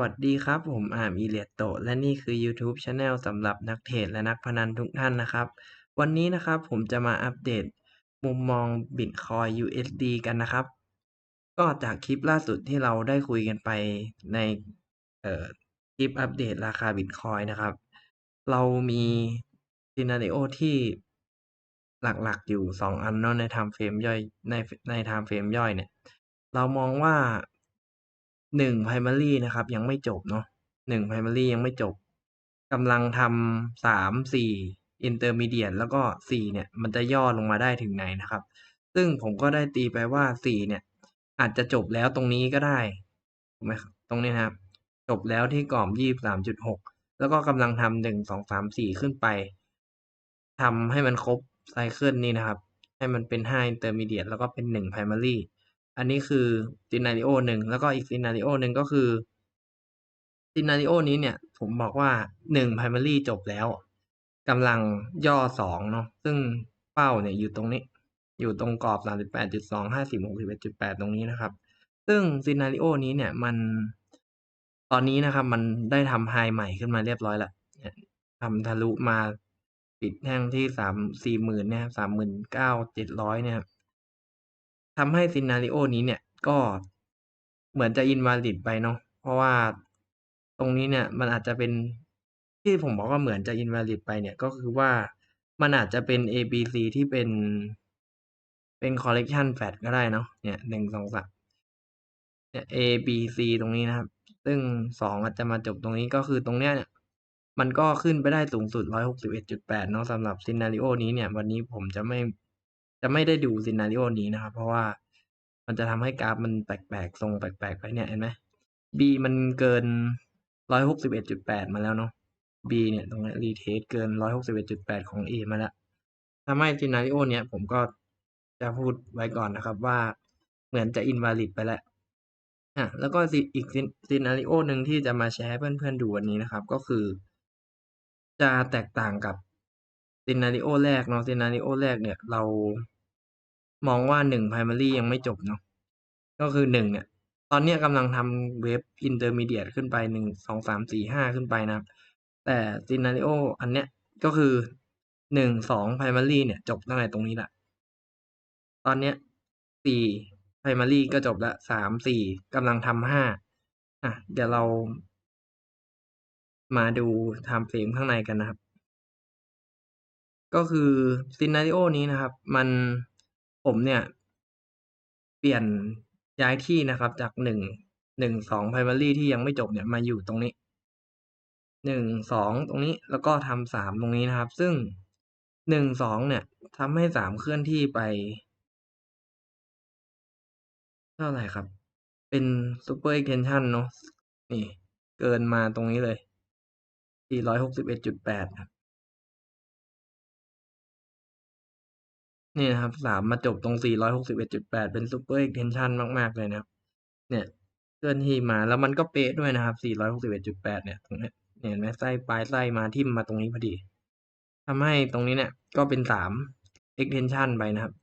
วัสดีครับ ผมอามอิเลียโต และนี่คือ YouTube Channel สำหรับนักเทรดและนักพนันทุกท่านนะครับ วันนี้นะครับผมจะมาอัปเดตมุมมองบิตคอยน์ USD กันนะครับ ก็จากคลิปล่าสุดที่เราได้คุยกันไปในเคลิปอัปเดตราคาบิตคอยน์นะครับ เรามี Scenario ที่หลักๆอยู่ 2 อันเนาะใน Time Frame ย่อยในใน Time Frame ย่อยเนี่ย เรามองว่า 1 Primary นะครับ ยังไม่จบเนาะ1 Primary ยังไม่จบกำลังทำสามสี่ Intermediate แล้วก็4เนี่ย มันจะย่อลงมาได้ถึงไหนนะครับ ซึ่งผมก็ได้ตีไปว่า4เนี่ย อาจจะจบแล้วตรงนี้ก็ได้ถูกไหมครับตรงนี้นะครับ จบแล้วที่กรอบ23.6แล้วก็กำลังทำ1 2 3 4ขึ้นไปทำให้มันครบไซเคิลนี้นะครับ ให้มันเป็นห้า Intermediate แล้วก็เป็น1 Primary อันนี้คือ Scenario หนึ่งแล้วก็อีก Scenario หนึ่งก็คือ Scenario นี้เนี่ย ผมบอกว่า1 Primary จบแล้วกำลังย่อ2เนาะซึ่งเป้าเนี่ยอยู่ตรงนี้ อยู่ตรงกรอบ 38.2 50 61.8 ตรงนี้นะครับ ซึ่ง Scenario นี้เนี่ยมันตอนนี้นะครับมันได้ทำ High ใหม่ขึ้นมาเรียบร้อยล้วเนี่ยทำทะลุมาปิดแท่งที่3 40,000เนี่ยครับ39,700เนี่ยครับ ทำให้ Scenario นี้เนี่ยก็เหมือนจะ Invalid ไปเนาะเพราะว่าตรงนี้เนี่ยมันอาจจะเป็นที่ผมบอกว่าเหมือนจะ Invalid ไปเนี่ยก็คือว่ามันอาจจะเป็น ABC ที่เป็นเป็น Correction Flat ก็ได้เนาะเนี่ย1 2 3เนี่ย ABC ตรงนี้นะครับ ซึ่ง2อาจจะมาจบตรงนี้ก็คือตรงเนี้ยเนี่ยมันก็ขึ้นไปได้สูงสุด 161.8 เนาะสำหรับ Scenario นี้เนี่ย วันนี้ผมจะไม่ จะไม่ได้ดู Scenario นี้นะครับ เพราะว่ามันจะทำให้กราฟมันแปลกๆ ทรงแปลกๆ ไปเนี่ยเห็นไหม B มันเกิน161.8มาแล้วเนาะ B เนี่ยตรงนี้รีเทสเกินี้อย retest เกิน161.8ของ A มาแล้วทำให้ Scenario เนี้ยผมก็จะพูดไว้ก่อนนะครับว่าเหมือนจะ Invalid ไปแล้วอาแล้วก็อีกซี Scenario หนึ่งที่จะมาแชร์ให้เพื่อนๆดูวันนี้นะครับ ก็คือ จะแตกต่างกับ Scenario แรกเนาะ Scenario แรกเนี่ยเรา มองว่า1 Primary ยังไม่จบเนาะก็คือ1เนี่ย ตอนนี้กำลังทำเวฟ Intermediate ขึ้นไป1 2 3 4 5ขึ้นไปนะครับ แต่ Scenario อันเนี้ยก็คือ1 2 Primary เนี่ย จบตั้งแต่ตรงนี้แหล้วตอนเนี้ย4 Primary ก็จบแล้ว3 4กำลังทำ5อะเดี๋ยวเรา มาดู Time Frame ข้างในกันนะครับ ก็คือ Scenario นี้นะครับ มัน ผมเนี่ย เปลี่ยนย้ายที่นะครับ จาก1 1 2 Primary ที่ยังไม่จบเนี่ยมาอยู่ตรงนี้1 2ตรงนี้แล้วก็ทำ3ตรงนี้นะครับ ซึ่ง1 2เนี่ยทำให้3เคลื่อนที่ไป เท่าไหร่ครับ เป็น Super Extension เนาะนี่ เกินมาตรงนี้เลย 461.8ครับ นี่นะครับ3มมาจบตรง 461.8 เป็น Super Extension มาก ๆ เลยนะครับ เนี่ยเคลื่อนที่มาแล้วมันก็เป๊ะด้วยนะครับ 461.8 เนี่ยตรงเนี้ยเนี่ยเห็นไหมไส้ปลายไส้มาทิ่มมาตรงนี้พอดีทำให้ตรงนี้เนี่ยก็เป็น 3 Extension ไปนะครับ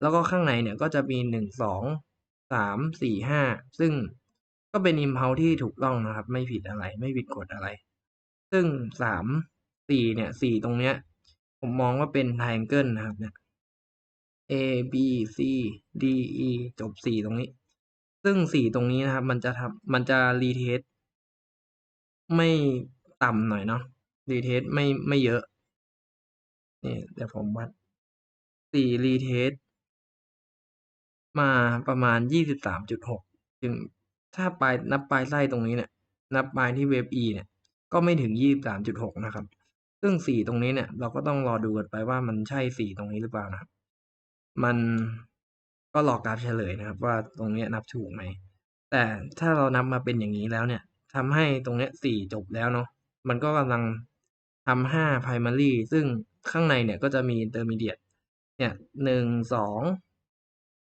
แล้วก็ข้างในเนี่ยก็จะมี 1 2 3 4 5 ซึ่งก็เป็น Impulse ที่ถูกต้องนะครับ ไม่ผิดอะไรไม่ผิดกฎอะไร ซึ่ง 3 4 เนี่ย 4 ตรงเนี้ย ผมมองว่าเป็น Triangle นะครับเนี่ย A B C D E จบ4ตรงนี้ ซึ่ง4ตรงนี้นะครับ มันจะทำมันจะ retest ไม่ต่ำหน่อยเนาะ retest ไม่ไม่เยอะ นี่เดี๋ยวผมวัด4 retest มาประมาณ23.6ถึงถ้าปลายนับปลายไส้ตรงนี้เนี่ยนับปลายที่เวฟ E เนี่ย ก็ไม่ถึง23.6นะครับ ซึ่ง4ตรงนี้เนี่ย เราก็ต้องรอดูกันไปว่ามันใช่4ตรงนี้หรือเปล่านะครับ มันก็รอกราฟเฉลยนะครับ ว่าตรงนี้นับถูกไหม แต่ถ้าเรานับมาเป็นอย่างงี้แล้วเนี่ยทำให้ตรงนี้ย4จบแล้วเนาะมันก็กำลังทำ5 Primary ซึ่งข้างในเนี่ยก็จะมี Intermediate เนี่ย1 2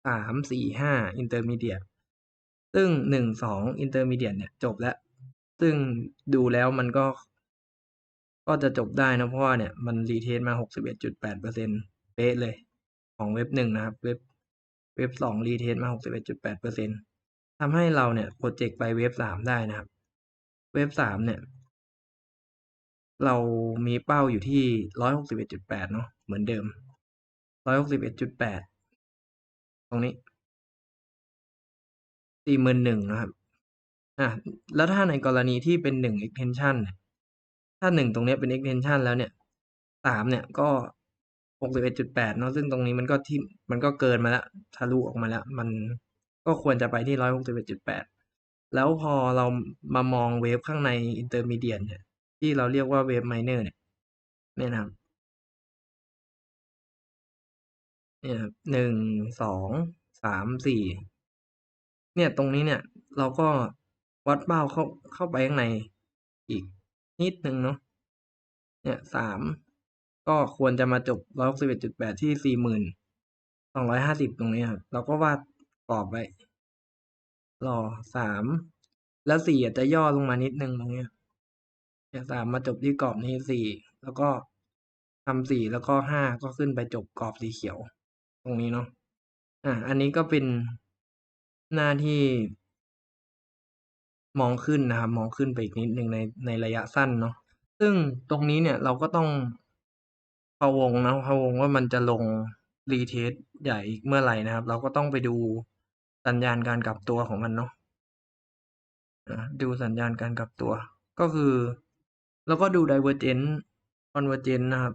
3 4 5 Intermediate ซึ่ง1 2 Intermediate เนี่ยจบแล้ว ซึ่งดูแล้วมันก็ ก็จะจบได้นะเพราะว่าเนี่ยมัน retest มา61.8%เป๊ะเลย ของเว็บ1นะครับ เว็บเว็บ2 retest มา 61.8%ทำให้เราเนี่ยพรเจกต์ไปเว็บ3ได้นะครับ เวฟสามเนี่ย เรามีเป้าอยู่ที่ร้อยหกสิบเอ็ดจุดแปดเนาะเหมือนเดิมร้อยหกสิบเอ็ดจุดแปดตรงนี้สี่หมื่นหนึ่งนะครับ อะ แล้วถ้าในกรณีที่เป็นหนึ่ง extension เนี่ยถ้าหนึ่งตรงนี้เป็น extension แล้วเนี่ยสามเนี่ยก็ หกสิบเอ็ดจุดแปดเนาะซึ่งตรงนี้มันก็ที่มันก็เกินมาแล้วทะลุออกมาแล้วมันก็ควรจะไปที่ร้อยหกสิบเอ็ดจุดแปดแล้วพอเรามามองเวฟข้างใน intermediate เนี่ย ที่เราเรียกว่าเวฟ minor เนี่ยเนี่ยนะครับเนี่ยครับหนึ่งสองสามสี่เนี่ยตรงนี้เนี่ย เราก็วัดเป้าเข้าเข้าไปข้างในอีกนิดนึงเนาะเนี่ยสาม ก็ควรจะมาจบร้อยหกสิบเอ็ดจุดแปดที่สี่หมื่นสองร้อยห้าสิบตรงนี้ครับเราก็วาดกรอบไว้รอสามแล้วสี่อาจจะย่อลงมานิดนึงตรงนี้ยเนี่ยสามมาจบที่กรอบนี้สี่แล้วก็ทำสี่แล้วก็ห้าก็ขึ้นไปจบกรอบสีเขียว ตรงนี้เนาะอะอันนี้ก็เป็นหน้าที่ มองขึ้นนะครับ มองขึ้นไปอีกนิดหนึ่งในในระยะสั้นเนาะซึ่งตรงนี้เนี่ยเราก็ต้อง พะวงนะพะวงว่ามันจะลงรีเทสใหญ่อีกเมื่อไหร่นะครับ เราก็ต้องไปดูสัญญาณการกลับตัวของมันเนาะดูสัญญาณการกลับตัว ก็คือ แล้วก็ดู divergent convergent นะครับ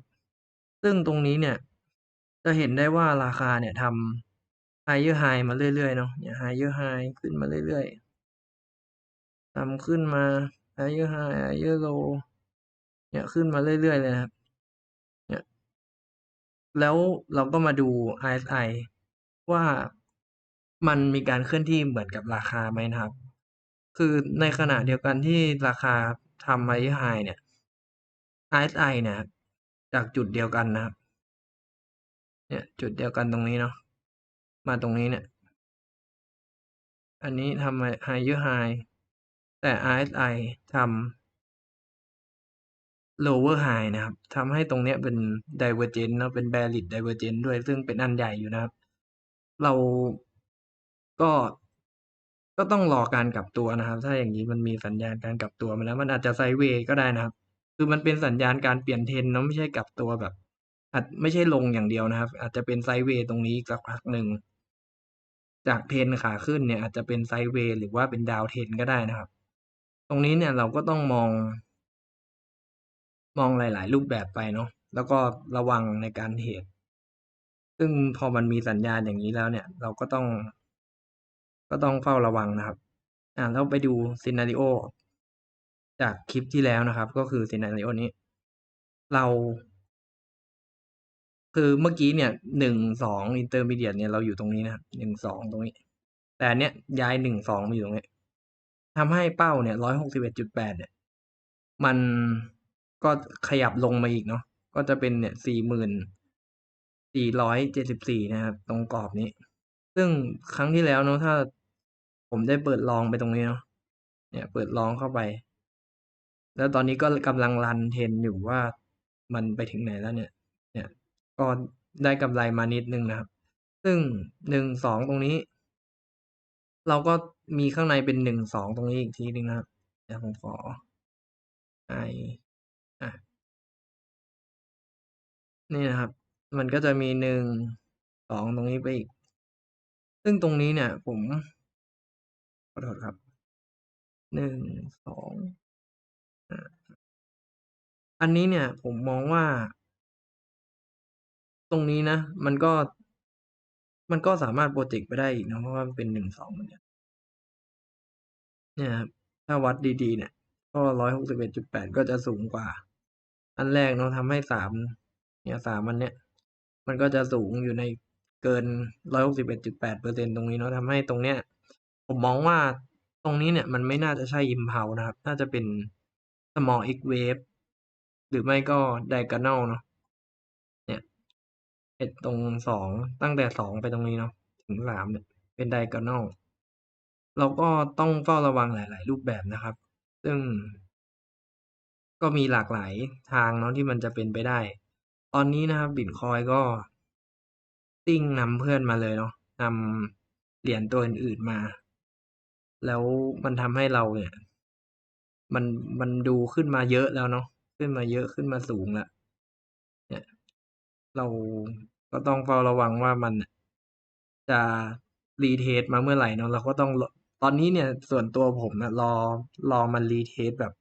ซึ่งตรงนี้เนี่ย จะเห็นได้ว่าราคาเนี่ยทำ higher high มาเรื่อยๆเนาะเนี่ย higher high ขึ้นมาเรื่อยๆทำขึ้นมา higher high higher low เนี่ยขึ้นมาเรื่อยๆเลยครับ แล้วเราก็มาดู RSI ว่ามันมีการเคลื่อนที่เหมือนกับราคาไหมนะครับ คือในขณะเดียวกันที่ราคาทำ High-Y high เนี่ย RSI เนี่ยจากจุดเดียวกันนะครับ เนี่ยจุดเดียวกันตรงนี้เนาะ มาตรงนี้เนี่ย อันนี้ทำ higher high แต่ RSI ทำ lower high นะครับทำให้ตรงเนี้ยเป็น divergent นะเป็น bearish divergent ด้วยซึ่งเป็นอันใหญ่อยู่นะครับ เราก็ก็ต้องรอการกลับตัวนะครับ ถ้าอย่างนี้มันมีสัญญาณการกลับตัวมาแล้ว มันอาจจะไซเวย์ก็ได้นะครับ คือมันเป็นสัญญาณการเปลี่ยนเทรนเนาะไม่ใช่กลับตัวแบบอาจไม่ใช่ลงอย่างเดียวนะครับ อาจจะเป็นไซเวย์ตรงนี้กสักพักหนึ่งจากเทรนขาขึ้นเนี่ยอาจจะเป็นไซเวย์หรือว่าเป็นดาวเทรนก็ได้นะครับ ตรงนี้เนี่ยเราก็ต้องมอง มองหลาย ๆ รูปแบบไปเนาะแล้วก็ระวังในการเทรดซึ่งพอมันมีสัญญาณอย่างนี้แล้วเนี่ย เราก็ต้อง ก็ต้องเฝ้าระวังนะครับ อ่าแล้วไปดูซีนาริโอจากคลิปที่แล้วนะครับ ก็คือซีนาริโอนี้ เรา คือเมื่อกี้เนี่ยหนึ่งสองอินเตอร์มีเดียเนี่ยเราอยู่ตรงนี้นะครับหนึ่งสองตรงนี้ แต่เนี้ยย้ายหนึ่งสองมาอยู่ตรงนี้ทำให้เป้าเนี่ยร้อยหกสิบเอ็ดจุดแปดเนี่ย มัน ก็ขยับลงมาอีกเนาะก็จะเป็นเนี่ยสี่หมื่นสี่ร้อยเจ็ดสิบสี่นะครับ ตรงกรอบนี้ ซึ่งครั้งที่แล้วเนาะถ้าผมได้เปิดลองไปตรงนี้เนาะเนี่ยเปิดลองเข้าไป แล้วตอนนี้ก็กำลังรันเทรนอยู่ว่ามันไปถึงไหนแล้วเนี่ย เนี่ยก็ได้กำไรมานิดนึงนะครับ ซึ่งหนึ่งสองตรงนี้ เราก็มีข้างในเป็นหนึ่งสองตรงนี้อีกทีนึงนะครับเดี๋ยวผมขอไอ นี่นะครับ มันก็จะมีหนึ่งสองตรงนี้ไปอีก ซึ่งตรงนี้เนี่ย ผมขอโทษครับหนึ่งสองอันนี้เนี่ย ผมมองว่า ตรงนี้นะ มันก็ มันก็สามารถโปรเจกต์ไปได้อีกนะเพราะว่ามันเป็นหนึ่งสองเหมือนกันเนี่ยครับถ้าวัดดีๆ เนี่ย ก็ร้อยหกสิบเอ็ดจุดแปดก็จะสูงกว่า อันแรกเนาะทำให้สาม เนี่ยสามอันเนี้ยมันก็จะสูงอยู่ในเกินร้อยหกสิบเอ็ดจุดแปดเปอร์เซ็นตรงนี้เนาะทำให้ตรงเนี้ย ผมมองว่าตรงนี้เนี่ยมันไม่น่าจะใช่อิมเพานะครับ น่าจะเป็น small x wave หรือไม่ก็ diagonal เนาะเนี่ยเอ็ดตรงสองตั้งแต่สองไปตรงนี้เนาะถึงสามเนี่ยเป็น diagonal เราก็ต้องเฝ้าระวังหลาย ๆ รูปแบบนะครับ ซึ่ง ก็มีหลากหลายทางเนาะที่มันจะเป็นไปได้ ตอนนี้นะครับบิตคอยก็ซิ่งนำเพื่อนมาเลยเนาะนำเหรียญตัวอื่นๆมา แล้วมันทำให้เราเนี่ย มันมันดูขึ้นมาเยอะแล้วเนาะขึ้นมาเยอะขึ้นมาสูงล้วเนี่ย เราก็ต้องเฝ้าระวังว่ามันจะ retest มาเมื่อไหร่เนาะเราก็ต้องตอนนี้เนี่ยส่วนตัวผมอะรอรอมัน retest แบบ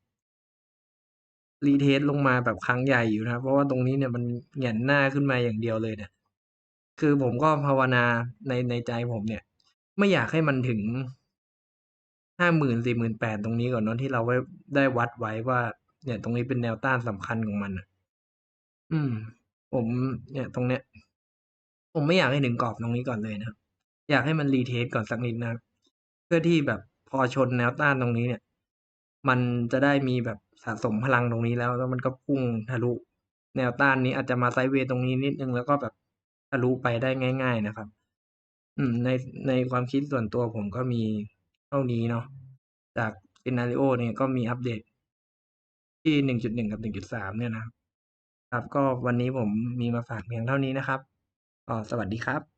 retest ลงมาแบบครั้งใหญ่อยู่นะครับ เพราะว่าตรงนี้เนี่ยมันแหง่นหน้าขึ้นมาอย่างเดียวเลยเนี่ย คือผมก็ภาวนาในในใจผมเนี่ย ไม่อยากให้มันถึง50,000 48,000ตรงนี้ก่อนเนาะที่เราไว้ได้วัดไว้ว่า เนี่ยตรงนี้เป็นแนวต้านสำคัญของมันน่ะอืม ผมเนี่ยตรงเนี้ย ผมไม่อยากให้ถึงกรอบตรงนี้ก่อนเลยนะอยากให้มัน retest ก่อนสักนิดนะเพื่อที่แบบพอชนแนวต้านตรงนี้เนี่ย มันจะได้มีแบบะสมพลังตรงนี้แล้ว แล้วมันก็พุ่งทะลุแนวต้านนี้อาจจะมาไซด์เวย์ตรงนี้นิดนึงแล้วก็แบบทะลุไปได้ง่าย ๆนะครับ อืม ในในความคิดส่วนตัวผมก็มีเท่านี้เนาะจาก Scenario เนี่ยก็มีอัปเดต ที่1.1กับ1.3เนี่ยนะครับ ครับก็วันนี้ผมมีมาฝากเพียงเท่านี้นะครับก็สวัสดีครับ